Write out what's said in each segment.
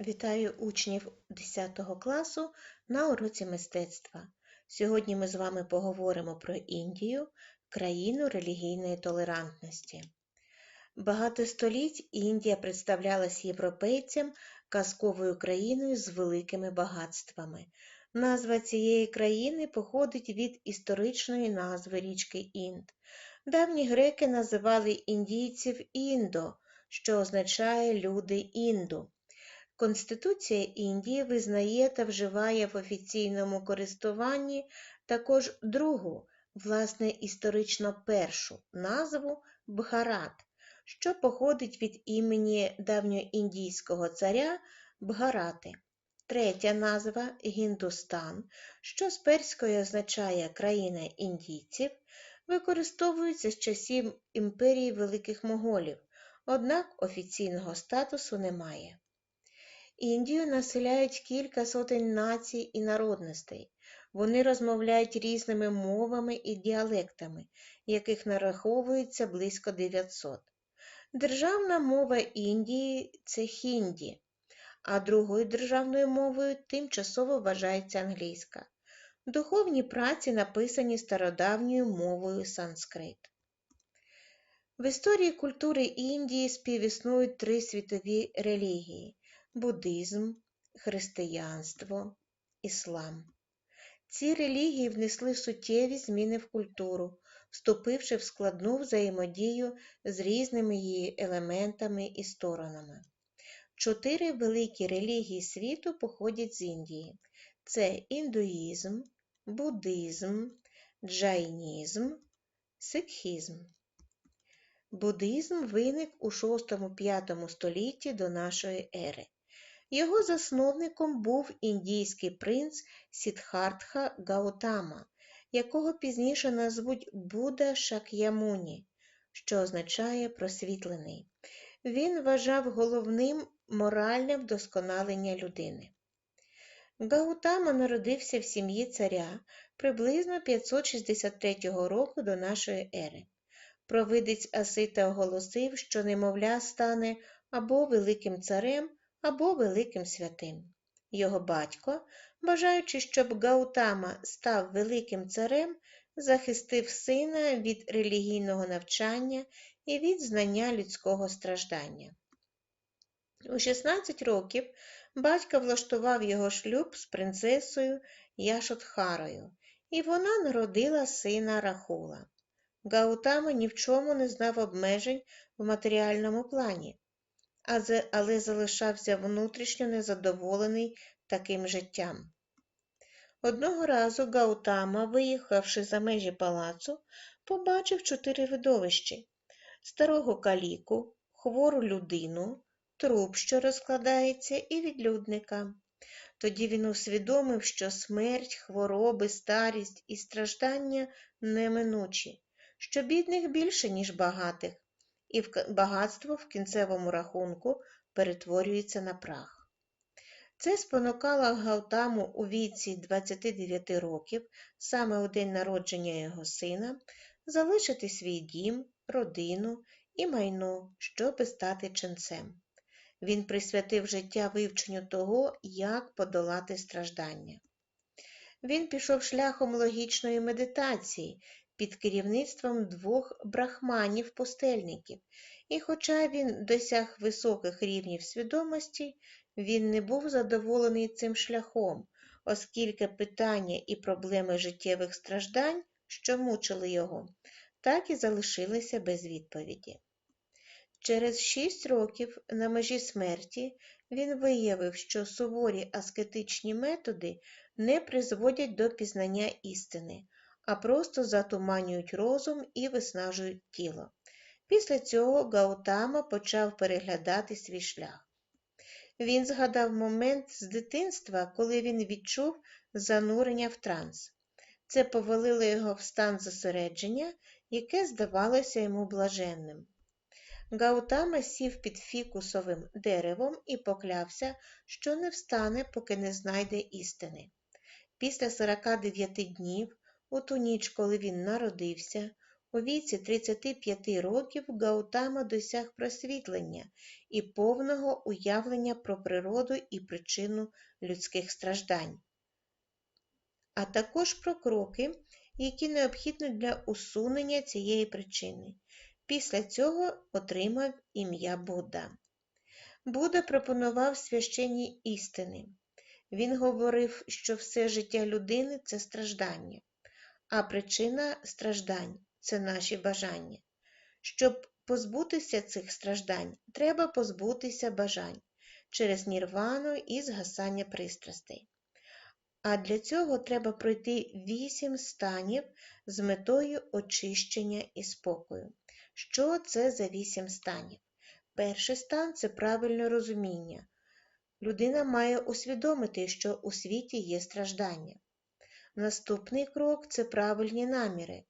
Вітаю учнів 10 класу на уроці мистецтва. Сьогодні ми з вами поговоримо про Індію, країну релігійної толерантності. Багато століть Індія представлялась європейцям казковою країною з великими багатствами. Назва цієї країни походить від історичної назви річки Інд. Давні греки називали індійців індо, що означає люди інду. Конституція Індії визнає та вживає в офіційному користуванні також другу, власне, історично першу назву Бхарат, що походить від імені давньоіндійського царя Бгарати. Третя назва Гіндустан, що з перської означає країна індійців, використовується з часів імперії Великих Моголів, однак офіційного статусу немає. Індію населяють кілька сотень націй і народностей. Вони розмовляють різними мовами і діалектами, яких нараховується близько 900. Державна мова Індії це хінді, а другою державною мовою тимчасово вважається англійська. Духовні праці написані стародавньою мовою санскрит. В історії культури Індії співіснують три світові релігії буддизм, християнство, іслам. Ці релігії внесли суттєві зміни в культуру, вступивши в складну взаємодію з різними її елементами і сторонами. Чотири великі релігії світу походять з Індії: це індуїзм, буддизм, джайнізм, сикхізм. Буддизм виник у 6-5 столітті до нашої ери. Його засновником був індійський принц Сідхартха Гаутама, якого пізніше назвуть Будда Шак'ямуні, що означає просвітлений. Він вважав головним моральне вдосконалення людини. Гаутама народився в сім'ї царя приблизно 563 року до нашої ери. Провидець Асита оголосив, що немовля стане або великим царем, або великим святим. Його батько, бажаючи, щоб Гаутама став великим царем, захистив сина від релігійного навчання і від знання людського страждання. У 16 років батько влаштував його шлюб з принцесою Яшотхарою, і вона народила сина Рахула. Гаутама ні в чому не знав обмежень в матеріальному плані, але залишався внутрішньо незадоволений таким життям. Одного разу Гаутама, виїхавши за межі палацу, побачив чотири видовищі старого каліку, хвору людину, труп, що розкладається, і відлюдника. Тоді він усвідомив, що смерть, хвороби, старість і страждання неминучі, що бідних більше, ніж багатих, і багатство в кінцевому рахунку перетворюється на прах. Це спонукало Гаутаму у віці 29 років, саме у день народження його сина, залишити свій дім, родину і майно, щоби стати ченцем. Він присвятив життя вивченню того, як подолати страждання. Він пішов шляхом логічної медитації під керівництвом двох брахманів-пустельників, і, хоча він досяг високих рівнів свідомості, він не був задоволений цим шляхом, оскільки питання і проблеми життєвих страждань, що мучили його, так і залишилися без відповіді. Через шість років на межі смерті він виявив, що суворі аскетичні методи не призводять до пізнання істини, а просто затуманюють розум і виснажують тіло. Після цього Гаутама почав переглядати свій шлях. Він згадав момент з дитинства, коли він відчув занурення в транс. Це повалило його в стан зосередження, яке здавалося йому блаженним. Гаутама сів під фікусовим деревом і поклявся, що не встане, поки не знайде істини. Після 49 днів, у ту ніч, коли він народився, У віці 35 років Гаутама досяг просвітлення і повного уявлення про природу і причину людських страждань, а також про кроки, які необхідні для усунення цієї причини. Після цього отримав ім'я Будда. Будда пропонував священні істини. Він говорив, що все життя людини це страждання, а причина страждань це наші бажання. Щоб позбутися цих страждань, треба позбутися бажань через нірвану і згасання пристрастей. А для цього треба пройти вісім станів з метою очищення і спокою. Що це за вісім станів? Перший стан це правильне розуміння. Людина має усвідомити, що у світі є страждання. Наступний крок це правильні наміри.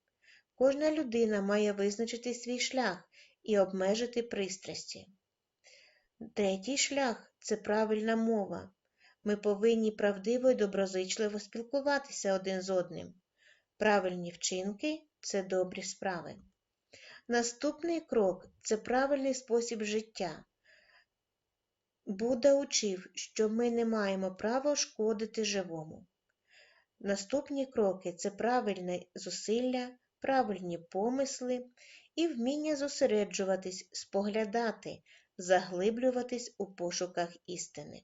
Кожна людина має визначити свій шлях і обмежити пристрасті. Третій шлях це правильна мова. Ми повинні правдиво і доброзичливо спілкуватися один з одним. Правильні вчинки це добрі справи. Наступний крок це правильний спосіб життя. Будда учив, що ми не маємо права шкодити живому. Наступні кроки це правильне зусилля, правильні помисли і вміння зосереджуватись, споглядати, заглиблюватись у пошуках істини.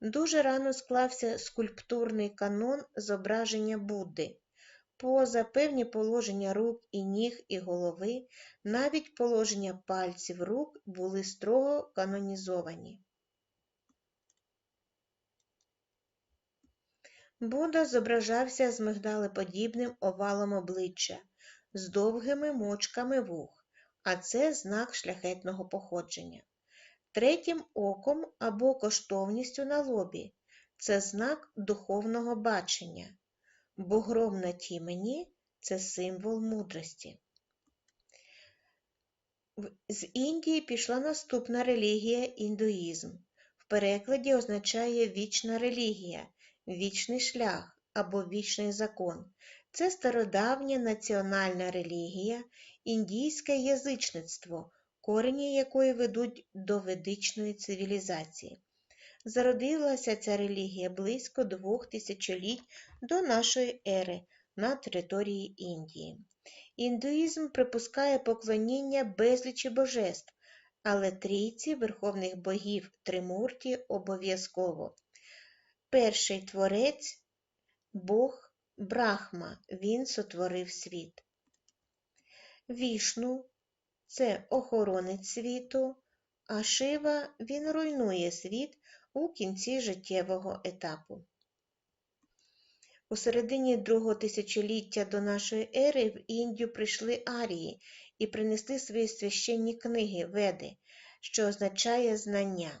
Дуже рано склався скульптурний канон зображення Будди. Поза певні положення рук і ніг і голови, навіть положення пальців рук були строго канонізовані. Будда зображався з мигдалеподібним овалом обличчя, з довгими мочками вух, а це знак шляхетного походження. Третім оком або коштовністю на лобі це знак духовного бачення. Бугром на тімені це символ мудрості. З Індії пішла наступна релігія індуїзм. В перекладі означає вічна релігія, вічний шлях або вічний закон. Це стародавня національна релігія, індійське язичництво, корені якої ведуть до ведичної цивілізації. Зародилася ця релігія близько двох тисячоліть до нашої ери на території Індії. Індуїзм припускає поклоніння безлічі божеств, але трійці верховних богів Тримурті обов'язково. Перший творець Бог Брахма, він сотворив світ. Вішну це охоронець світу, а Шива він руйнує світ у кінці життєвого етапу. У середині другого тисячоліття до нашої ери в Індію прийшли арії і принесли свої священні книги Веди, що означає знання.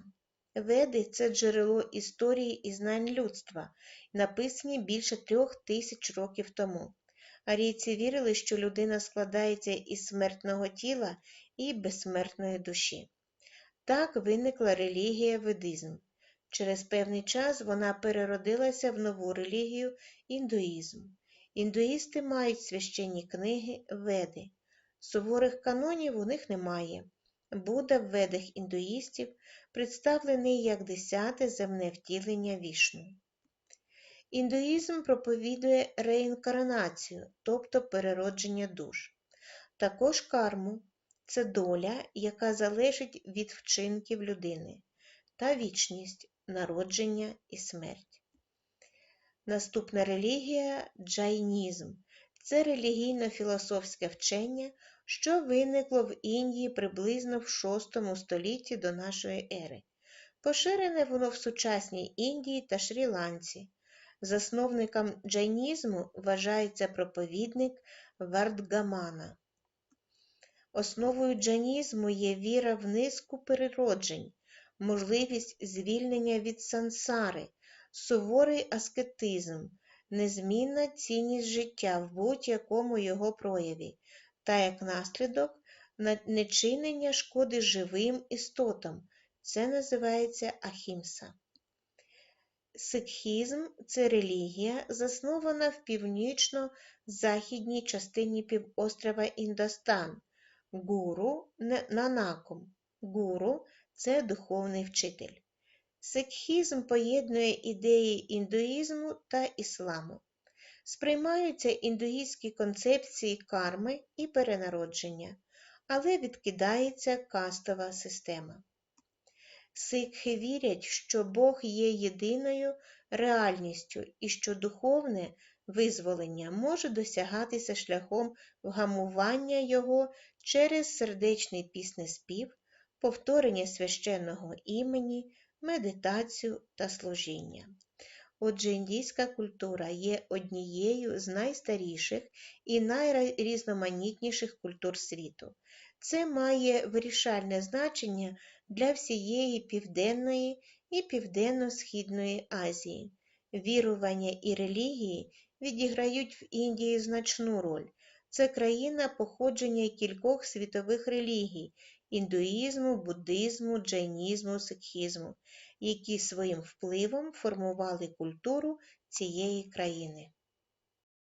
Веди це джерело історії і знань людства, написані більше трьох тисяч років тому. Арійці вірили, що людина складається із смертного тіла і безсмертної душі. Так виникла релігія ведизм. Через певний час вона переродилася в нову релігію індуїзм. Індуїсти мають священні книги веди. Суворих канонів у них немає. Будда в ведах індуїстів представлений як десяте земне втілення вішну. Індуїзм проповідує реінкарнацію, тобто переродження душ. Також карму це доля, яка залежить від вчинків людини, та вічність народження і смерть. Наступна релігія джайнізм це релігійно-філософське вчення, що виникло в Індії приблизно в VI столітті до нашої ери. Поширене воно в сучасній Індії та Шрі-Ланці. Засновником джайнізму вважається проповідник Вардгамана. Основою джайнізму є віра в низку перероджень, можливість звільнення від сансари, суворий аскетизм, незмінна цінність життя в будь-якому його прояві, та як наслідок нечинення шкоди живим істотам. Це називається ахімса. Сикхізм це релігія, заснована в північно-західній частині півострова Індостан гуру Нанаком. Гуру це духовний вчитель. Сикхізм поєднує ідеї індуїзму та ісламу. Сприймаються індуїстські концепції карми і перенародження, але відкидається кастова система. Сикхи вірять, що Бог є єдиною реальністю і що духовне визволення може досягатися шляхом вгамування його через сердечний піснеспів, повторення священного імені, медитацію та служіння. Отже, індійська культура є однією з найстаріших і найрізноманітніших культур світу. Це має вирішальне значення для всієї Південної і Південно-Східної Азії. Вірування і релігії відіграють в Індії значну роль. Це країна походження кількох світових релігій індуїзму, буддизму, джайнізму, сикхізму, які своїм впливом формували культуру цієї країни.